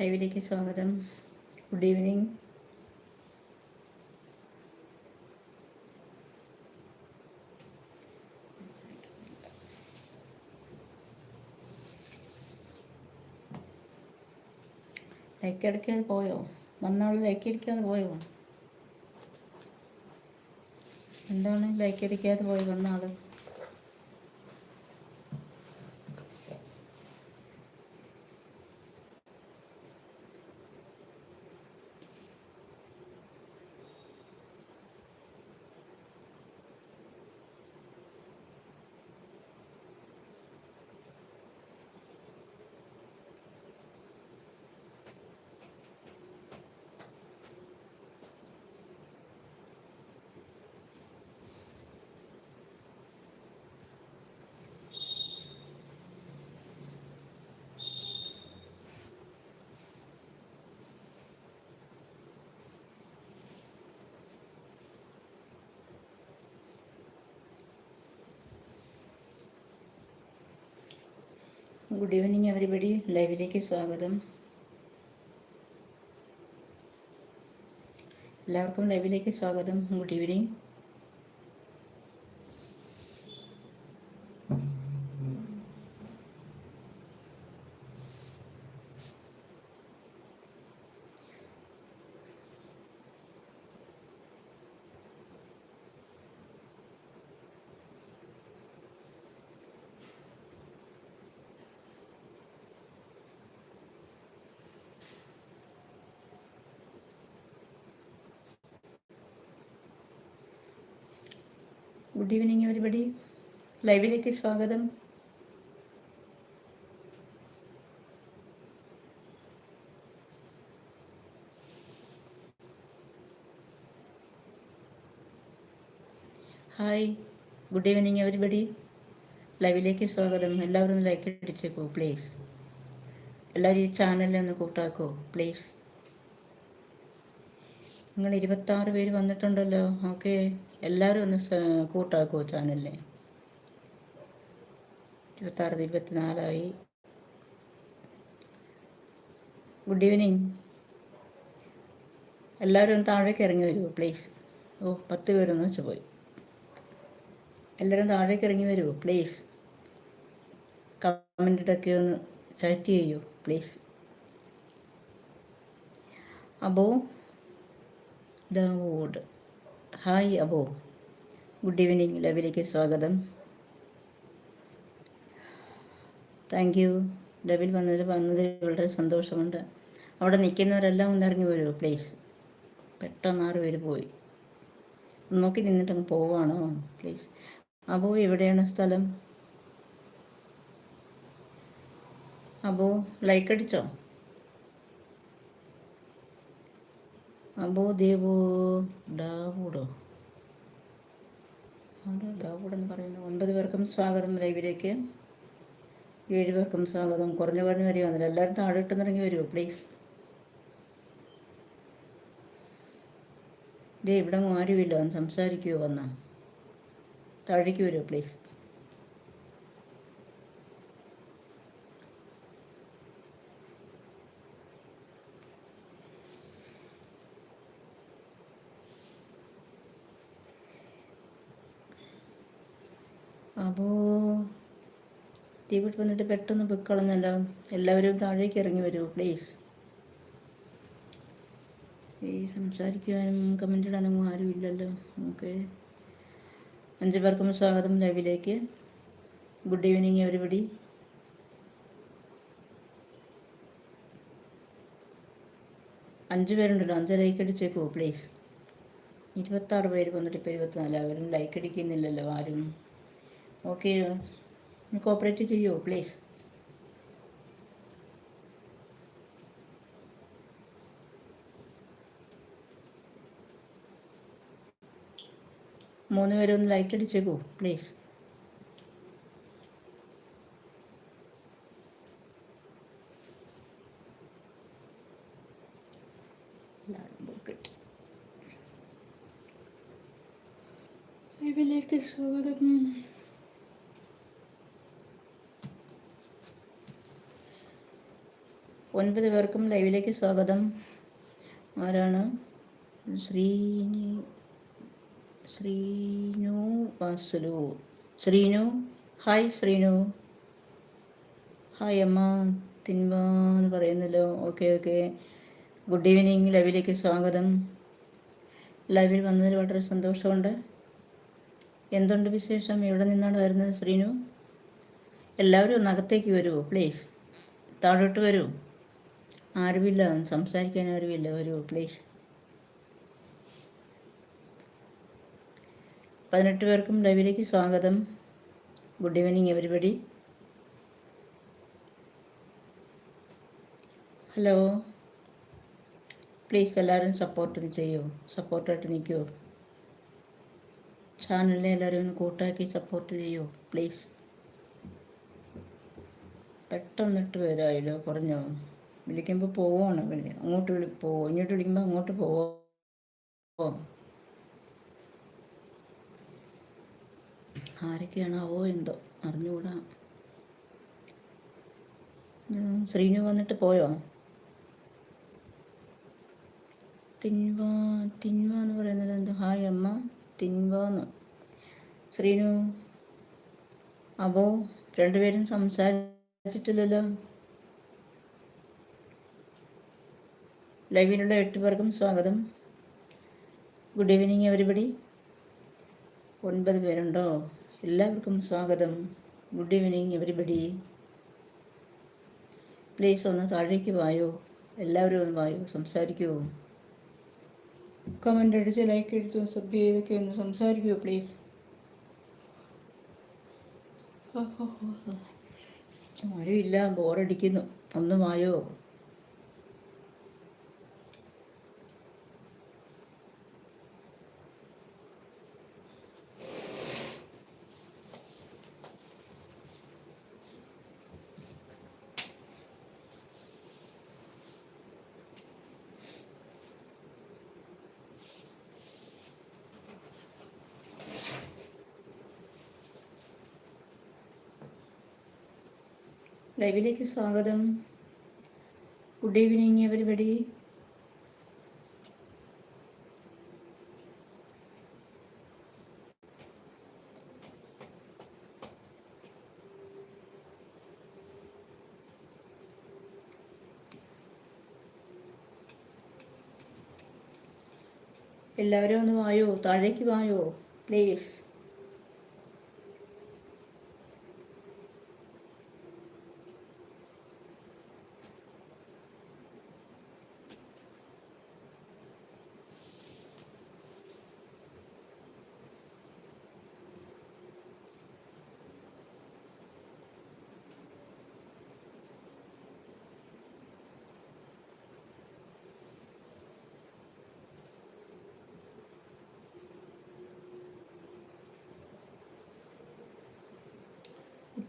ലൈവിലേക്ക് സ്വാഗതം. Good evening like അടിക്കാതെ പോയോ? വന്നവൾ ലൈക്ക് അടിക്കാതെ പോയോ? എന്താണ് ലൈക്ക് അടിക്കാതെ പോയി വന്ന ഗുഡ് ഈവനിങ് എവരിബഡി ലൈവിലേക്ക് സ്വാഗതം. എല്ലാവർക്കും ലൈവിലേക്ക് സ്വാഗതം. Good evening good evening everybody ലൈവിലേക്ക് സ്വാഗതം. ഹായ് ഗുഡ് ഈവനിങ് എവരിബഡി ലൈവിലേക്ക് സ്വാഗതം. എല്ലാവരും ലൈക്ക് അടിച്ചേക്കോ പ്ലീസ് എല്ലാവരും ഈ ചാനലിൽ ഒന്ന് കൂട്ടാക്കോ പ്ലീസ് നിങ്ങൾ ഇരുപത്താറ് പേര് വന്നിട്ടുണ്ടല്ലോ. ഓക്കെ. എല്ലാവരും ഒന്ന് കൂട്ടാക്കുമോ ചാനലിനെ. ഇരുപത്താറ് ഇരുപത്തിനാലായി. ഗുഡ് ഈവനിങ് എല്ലാവരും ഒന്ന് താഴേക്ക് ഇറങ്ങി വരുമോ പ്ലീസ് ഓ പത്ത് പേരൊന്ന് വെച്ച് പോയി. എല്ലാവരും താഴേക്ക് ഇറങ്ങി വരുമോ പ്ലീസ് കമന്റിട്ടൊക്കെ ഒന്ന് ചാറ്റ് ചെയ്യൂ പ്ലീസ് അബോ ദാവൂഡ് ഹായ് അബോ. ഗുഡ് ഈവനിങ് ലവിലേക്ക് സ്വാഗതം. Thank you. ലവിൽ വന്നതിൽ വന്നതിൽ വളരെ സന്തോഷമുണ്ട്. അവിടെ നിൽക്കുന്നവരെല്ലാം ഒന്ന് ഇറങ്ങി വരുമോ പ്ലീസ്. പെട്ടെന്ന് ആറ് പേര് പോയി. നോക്കി നിന്നിട്ട് അങ്ങ് പോവാണോ പ്ലീസ്. അബോ എവിടെയാണ് സ്ഥലം? അബോ ലൈക്ക് അടിച്ചോ? അബോ ദേവോ അവിടെ ഡാവൂഡ് എന്ന് പറയുന്നു ഒൻപത് പേർക്കും സ്വാഗതം ലൈവിലേക്ക് ഏഴ് പേർക്കും സ്വാഗതം. കുറഞ്ഞു കുറഞ്ഞു വരിക വന്നില്ല. എല്ലാവരും താഴെ ഇട്ടുന്നിറങ്ങി വരുമോ പ്ലീസ് ദേ ഇവിടെ ആരുമില്ല. ഒന്ന് സംസാരിക്കുമോ വന്നാ. താഴേക്ക് വരുമോ പ്ലീസ് അപ്പോൾ ടീവിട്ട് വന്നിട്ട് പെട്ടെന്ന് പൊയ്ക്കളഞ്ഞല്ലോ എല്ലാവരും താഴേക്ക് ഇറങ്ങി വരുമോ പ്ലീസ് ഈ സംസാരിക്കുവാനും കമന്റ് ഇടാനും ആരും ഇല്ലല്ലോ. ഓക്കെ. അഞ്ചു പേർക്കും സ്വാഗതം ലൈവിലേക്ക്. ഗുഡ് ഈവനിങ് എവരിബഡി അഞ്ച് പേരുണ്ടല്ലോ അഞ്ച് ലൈക്ക് അടിച്ചേക്കോ പ്ലീസ് ഇരുപത്താറ് പേര് വന്നിട്ട് ഇപ്പോൾ ഇരുപത്തിനാല് അവരും ലൈക്ക് അടിക്കുന്നില്ലല്ലോ ആരും. ഓക്കെ കോപ്പറേറ്റ് ചെയ്യുമോ പ്ലീസ് മൂന്ന് പേരൊന്ന് ലൈക്ക് അടിച്ചേക്കൂ പ്ലീസ് കിട്ടി ലൈവിലേക്ക് സ്വാഗതം. ഒൻപത് പേർക്കും ലൈവിലേക്ക് സ്വാഗതം. ആരാണ്? ശ്രീനി ശ്രീനു വാസുലു. ശ്രീനു? ഹായ് ശ്രീനു. ഹായ് അമ്മ. തിന്മ എന്ന് പറയുന്നല്ലോ. Okay okay. Good evening. ലൈവിലേക്ക് സ്വാഗതം. ലൈവിൽ വന്നതിൽ വളരെ സന്തോഷമുണ്ട്. എന്തുണ്ട് വിശേഷം? എവിടെ നിന്നാണ് വരുന്നത് ശ്രീനു? എല്ലാവരും ഒന്ന് അകത്തേക്ക് വരുമോ പ്ലീസ് താഴോട്ട് വരൂ. ആരുമില്ല സംസാരിക്കാൻ ആരുമില്ല വരൂ പ്ലീസ് പതിനെട്ട് പേർക്കും ലൈവിലേക്ക് സ്വാഗതം. Good evening everybody hello please എല്ലാവരും സപ്പോർട്ട് ചെയ്യൂ? സപ്പോർട്ടായിട്ട് നിൽക്കുമോ ചാനലിനെ എല്ലാവരും ഒന്ന് കൂട്ടാക്കി സപ്പോർട്ട് ചെയ്യൂ? പ്ലീസ് പെട്ടെന്നിട്ട് പേരായല്ലോ പറഞ്ഞോ വിളിക്കുമ്പോൾ പോവുകയാണ് പിന്നെ. അങ്ങോട്ട് വിളി പോവോ ഇങ്ങോട്ട് വിളിക്കുമ്പോൾ അങ്ങോട്ട് പോവോ? ആരൊക്കെയാണാവോ എന്തോ അറിഞ്ഞുകൂടാ. ശ്രീനു വന്നിട്ട് പോയോ? തിൻവ തിൻവ എന്ന് പറയുന്നത് എന്തോ. ഹായ് അമ്മ തിൻവാന്ന്. ശ്രീനു അബോ രണ്ടുപേരും സംസാരിച്ചിട്ടില്ലല്ലോ. ലൈവിലുള്ള എട്ട് പേർക്കും സ്വാഗതം. ഗുഡ് ഈവനിങ് എവരിബഡി ഒൻപത് പേരുണ്ടോ? എല്ലാവർക്കും സ്വാഗതം. ഗുഡ് ഈവനിങ് എവരിബഡി പ്ലീസ് ഒന്ന് താഴേക്ക് വായോ. എല്ലാവരും ഒന്ന് വായോ. സംസാരിക്കൂ. കമന്റ് അടിച്ച് ലൈക്ക് എടുത്തു സബ് ചെയ്തൊക്കെ ഒന്ന് സംസാരിക്കുമോ പ്ലീസ് ആരും ഇല്ല. ബോറടിക്കുന്നു ഒന്ന് വായോ. ലൈവിലേക്ക് സ്വാഗതം. ഗുഡ് ഈവനിങ് എവരിബഡി എല്ലാവരും ഒന്ന് വായോ? താഴേക്ക് വായോ പ്ലീസ്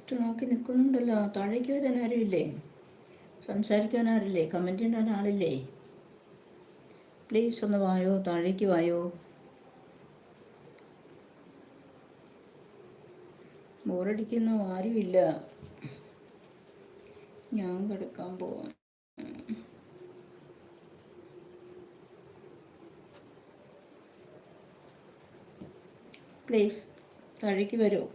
ഒറ്റ നോക്കി നിൽക്കുന്നുണ്ടല്ലോ താഴേക്ക് വരാൻ ആരുമില്ലേ? സംസാരിക്കാൻ ആരില്ലേ? കമന്റ് ഇടാൻ ആളില്ലേ? പ്ലീസ് ഒന്ന് വായോ താഴേക്ക് വായോ. ബോറടിക്കുന്നു ആരുമില്ല. ഞാൻ കിടക്കാൻ പോവാൻ പ്ലീസ് താഴേക്ക് വരുമോ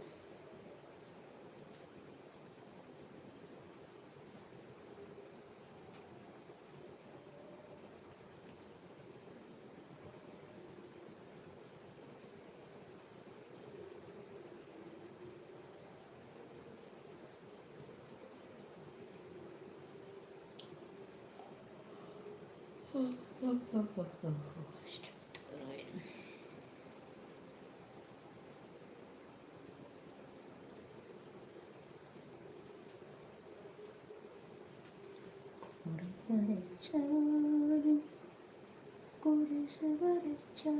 これされちゃうこれされちゃう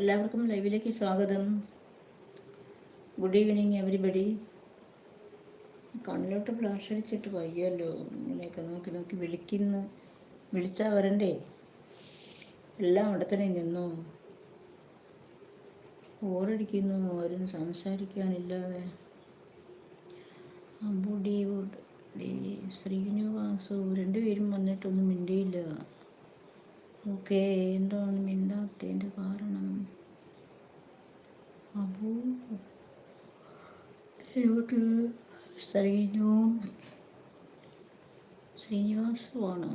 എല്ലാവർക്കും ലൈവിലേക്ക് സ്വാഗതം. ഗുഡ് ഈവനിങ് എവരിബഡി കണ്ണിലോട്ട് ഫ്ലാഷ് അടിച്ചിട്ട് വയ്യല്ലോ. ഇങ്ങനെയൊക്കെ നോക്കി നോക്കി വിളിക്കുന്നു. വിളിച്ചാൽ വരണ്ടേ? എല്ലാം അവിടെ തന്നെ നിന്നു. ഓരടിക്കുന്നു ആരും സംസാരിക്കാനില്ലാതെ. അമ്പുടി ശ്രീനിവാസു രണ്ടുപേരും വന്നിട്ടൊന്നും മിണ്ടിയില്ല. ഓക്കെ എന്താണ് എവിടെ ശ്രീനു ശ്രീനിവാസു ആണോ?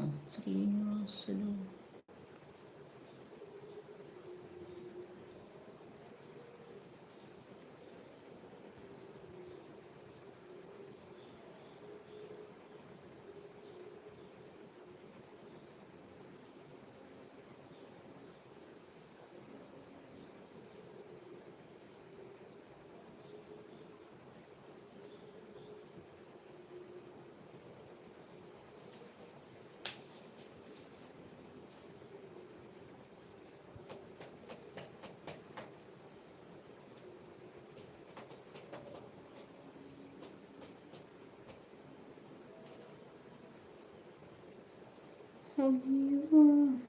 ശ്രീനിവാസു അയ്യോ അമ്മോ.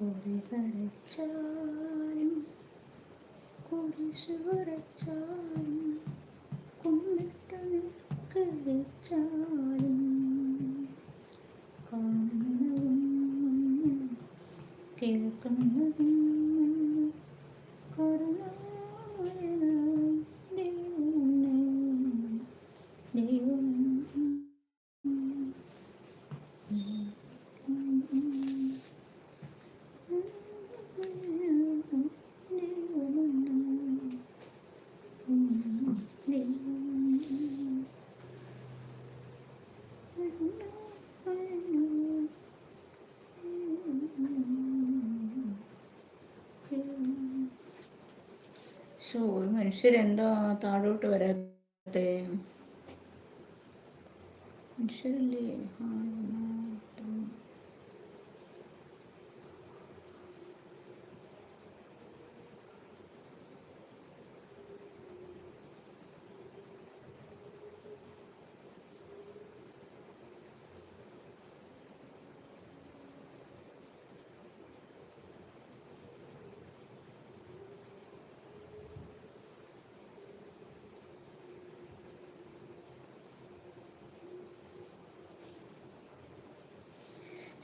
കുറി വരച്ചാലും കുരിശ് വരച്ചാലും കാണുന്നതും കേൾക്കുന്നതും സോ ഒരു മനുഷ്യരെന്താ താഴോട്ട് വരാത്തേ? മനുഷ്യരല്ലേ? ആ,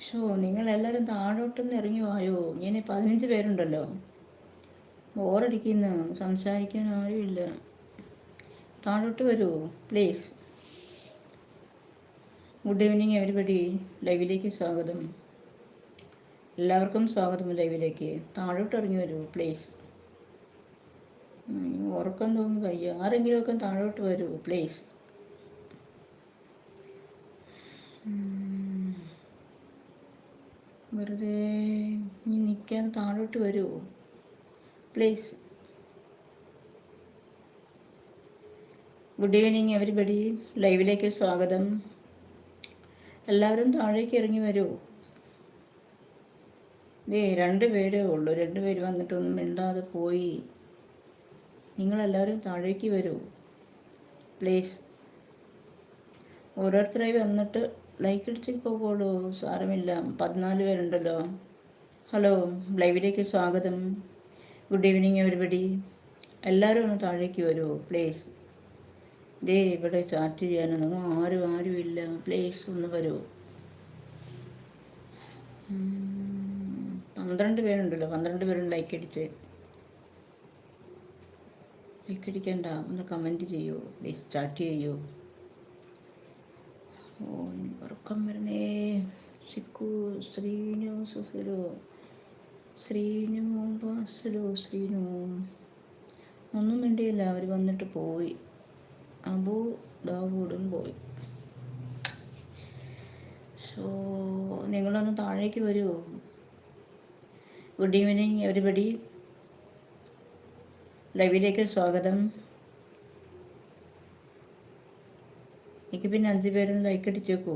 ഷോ നിങ്ങളെല്ലാവരും താഴോട്ടൊന്ന് ഇറങ്ങി വായോ? ഇങ്ങനെ പതിനഞ്ച് പേരുണ്ടല്ലോ. ബോറടിക്കുന്നു. സംസാരിക്കാൻ ആരുമില്ല. താഴോട്ട് വരൂ പ്ലീസ് ഗുഡ് ഈവനിങ് എവരിബഡി ലൈവിലേക്ക് സ്വാഗതം. എല്ലാവർക്കും സ്വാഗതം ലൈവിലേക്ക് താഴോട്ട് ഇറങ്ങി വരൂ പ്ലീസ് ഉറക്കം തോന്നി വയ്യ. ആരെങ്കിലുമൊക്കെ താഴോട്ട് വരൂ പ്ലീസ് വെറുതെ ഇനി നിൽക്കാതെ താഴോട്ട് വരുമോ പ്ലീസ് ഗുഡ് ഈവനിങ് എവരിബഡി ലൈവിലേക്ക് സ്വാഗതം. എല്ലാവരും താഴേക്ക് ഇറങ്ങി വരുമോ ദേ രണ്ട് പേരേ ഉള്ളൂ. രണ്ട് പേര് വന്നിട്ടൊന്നും മിണ്ടാതെ പോയി. നിങ്ങളെല്ലാവരും താഴേക്ക് വരുമോ പ്ലീസ് ഓരോരുത്തരായി വന്നിട്ട് ലൈക്ക് അടിച്ച് പോകുള്ളൂ സാരമില്ല. പതിനാല് പേരുണ്ടല്ലോ. ഹലോ ലൈവിലേക്ക് സ്വാഗതം. ഗുഡ് ഈവനിങ് എവരിബഡി എല്ലാവരും ഒന്ന് താഴേക്ക് വരുമോ പ്ലീസ് ദേ ഇവിടെ ചാറ്റ് ചെയ്യാനൊന്നും ആരും ആരും ഇല്ല. പ്ലീസ് ഒന്ന് വരുമോ പന്ത്രണ്ട് പേരുണ്ടല്ലോ. പന്ത്രണ്ട് പേരും ലൈക്ക് അടിച്ച് ലൈക്ക് അടിക്കണ്ട ഒന്ന് കമന്റ് ചെയ്യൂ. പ്ലീസ് സ്റ്റാർട്ട് ചെയ്യൂ. ഉറക്കം വരുന്നേ. ശിക്കു ശ്രീനു സുസുലു. ശ്രീനു ബാസുലു ശ്രീനു. ഒന്നും വേണ്ടിയില്ല അവർ വന്നിട്ട് പോയി. അബു ദാവൂഡും പോയി. സോ നിങ്ങളൊന്ന് താഴേക്ക് വരൂ. ഗുഡ് ഈവനിങ് എവരിബഡി ലൈവിലേക്ക് സ്വാഗതം. എനിക്ക് പിന്നെ അഞ്ച് പേരൊന്ന് ലൈക്ക് അടിച്ചേക്കൂ.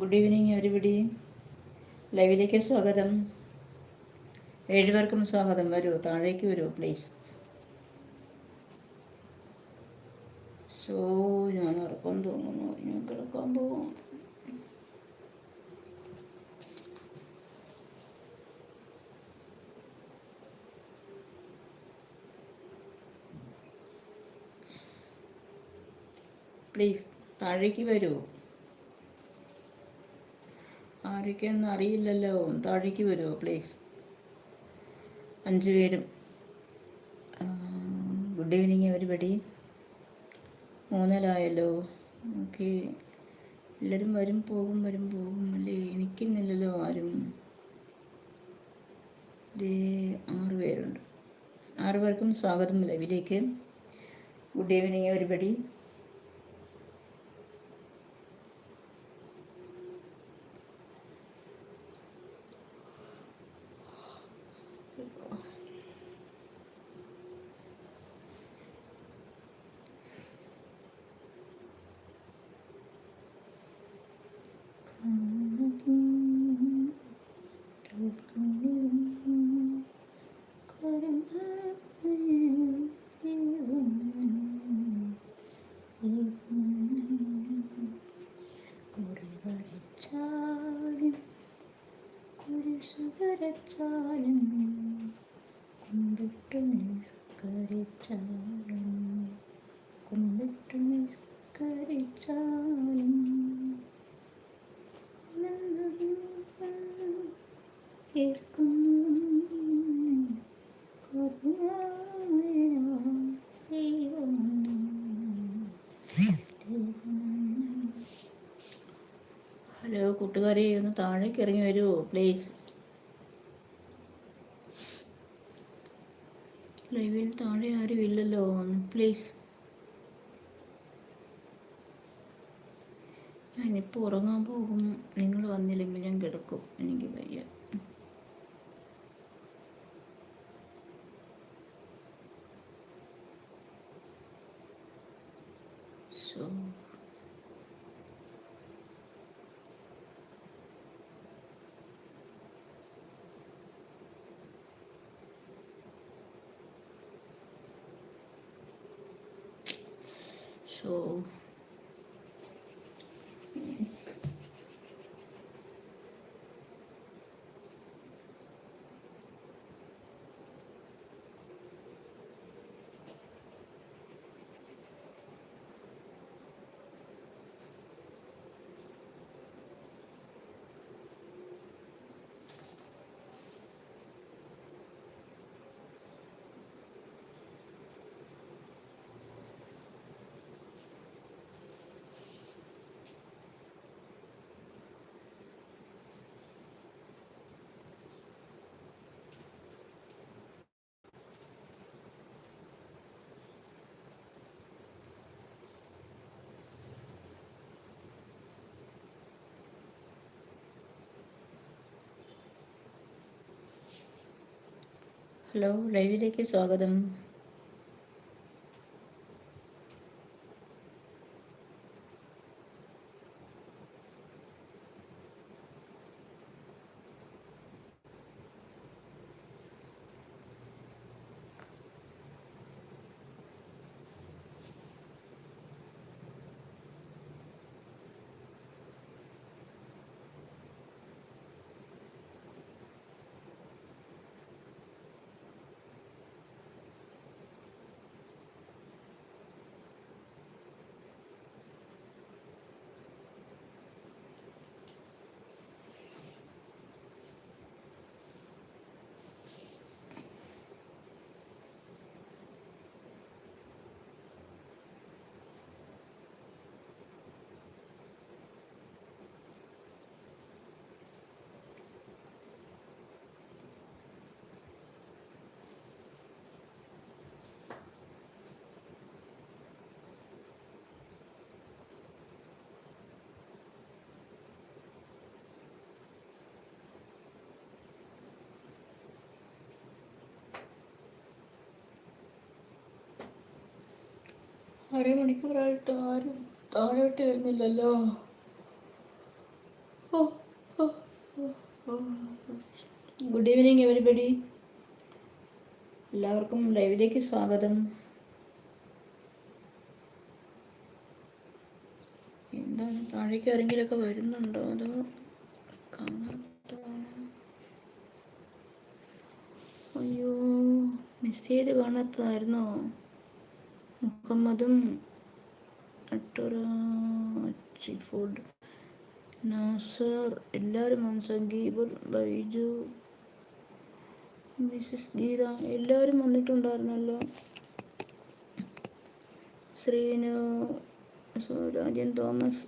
ഗുഡ് ഈവനിങ് എവരിബഡി ലൈവിലേക്ക് സ്വാഗതം. ഏഴുപേർക്കും സ്വാഗതം. വരൂ താഴേക്ക് വരൂ പ്ലീസ് സോ ഞാൻ ഉറക്കം തോന്നുന്നു ഞാൻ കിടക്കാൻ പോകും പ്ലീസ് താഴേക്ക് വരൂ. ആരൊക്കെയാണെന്ന് അറിയില്ലല്ലോ. താഴേക്ക് വരുമോ പ്ലീസ് അഞ്ച് പേരും ഗുഡ് ഈവനിങ് എവരിബഡി മൂന്നരായല്ലോ ഓക്കെ എല്ലാവരും വരും പോകും വരും പോകും അല്ലേ? എനിക്കിന്നില്ലല്ലോ ആരും. ഇതേ ആറ് പേരുണ്ട്. ആറ് പേർക്കും സ്വാഗതം ലൈവിലേക്ക് ഗുഡ് ഈവനിങ് എവരിബഡി നിസ്കരിച്ചാലും ഹലോ കൂട്ടുകാരെ ഒന്ന് താഴേക്ക് ഇറങ്ങി വരുമോ പ്ലീസ് ലൈവിൽ താഴെ ആരും ഇല്ലല്ലോ പ്ലീസ് ഞാനിപ്പോൾ ഉറങ്ങാൻ പോകും നിങ്ങൾ വന്നില്ലെങ്കിൽ ഞാൻ കിടക്കും. എനിക്ക് വയ്യ സോ so ഹലോ ലൈവിലേക്ക് സ്വാഗതം. അരമണിക്കൂറായിട്ട് ആരും താഴോട്ട് വരുന്നില്ലല്ലോ. ഗുഡ് ഈവനിങ് എവരിബഡി എല്ലാവർക്കും ലൈവിലേക്ക് സ്വാഗതം. എന്താണ് താഴേക്ക് ആരെങ്കിലുമൊക്കെ വരുന്നുണ്ടോ അതോ അയ്യോ മിസ് ചെയ്ത് കാണാത്തതായിരുന്നോ? മുഹമ്മദും ഫുഡ് നാസർ എല്ലാവരും വന്ന് സംഗീബ് ബൈജു മിസ്സസ് ഗീത എല്ലാവരും വന്നിട്ടുണ്ടായിരുന്നല്ലോ. ശ്രീനു രാജൻ തോമസ്